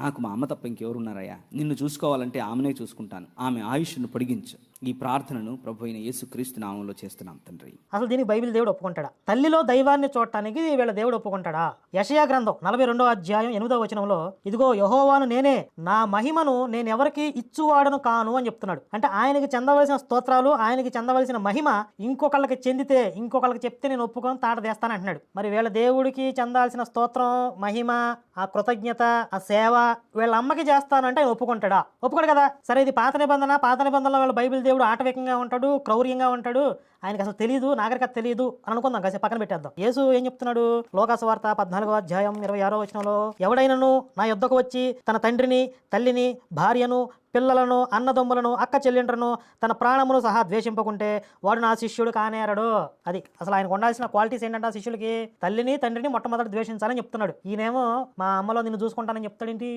నాకు మా అమ్మ తప్ప ఇంకెవరున్నారయ్యా నిన్ను చూసుకోవాలంటే ఆమెనే చూసుకుంటాను. ఆమె ఆయుష్ను పొడిగించు. ఈ ప్రార్థనను ప్రభు అయిన యేసుక్రీస్తు నామంలో చేస్తున్నాం తండ్రి. అసలు దీనికి బైబిల్ దేవుడు ఒప్పుకుంటాడా? తల్లిలో దైవాన్ని చూడటానికి వీళ్ళ దేవుడు ఒప్పుకుంటాడా? యషయా గ్రంథం నలభై రెండో అధ్యాయం ఎనిమిదో వచనంలో ఇదిగో యహోవాను నేనే నా మహిమను నేను ఎవరికి ఇచ్చువాడను కాను అని చెప్తున్నాడు. అంటే ఆయనకి చెందవలసిన స్తోత్రాలు ఆయనకి చెందవలసిన మహిమ ఇంకొకళ్ళకి చెందితే ఇంకొకళ్ళకి చెప్తే నేను ఒప్పుకొని తాటదేస్తాను అంటున్నాడు. మరి వీళ్ళ దేవుడికి చెందాల్సిన స్తోత్రం మహిమ ఆ కృతజ్ఞత ఆ సేవ వీళ్ళ అమ్మకి చేస్తానంటే ఆయన ఒప్పుకుంటాడా? ఒప్పుకోడు కదా. సరే ఇది పాత నిబంధన పాత నిబంధనలో వాళ్ళ బైబిల్ దేవుడు ఆటవికంగా ఉంటాడు క్రౌర్యంగా ఉంటాడు. ఆయనకి అసలు తెలియదు నాగరికత తెలియదు అని అనుకుందాం. కాసేపు పక్కన పెట్టేద్దాం. యేసు ఏం చెప్తున్నాడు? లోకాసు వార్త పద్నాలుగో అధ్యాయం ఇరవై ఆరో వచనంలో ఎవడైనను నా యొద్దకు వచ్చి తన తండ్రిని తల్లిని భార్యను పిల్లలను అన్నదమ్ములను అక్క చెల్లెండ్రను తన ప్రాణమును సహా ద్వేషింపకుంటే వాడు నా శిష్యుడు కానేరడు అది అసలు ఆయనకు ఉండాల్సిన క్వాలిటీస్ ఏంటంటే ఆ శిష్యులకి తల్లిని తండ్రిని మొట్టమొదటి ద్వేషించాలని చెప్తున్నాడు. ఈయనేమో మా అమ్మలో నిన్ను చూసుకుంటానని చెప్తాడేంటి?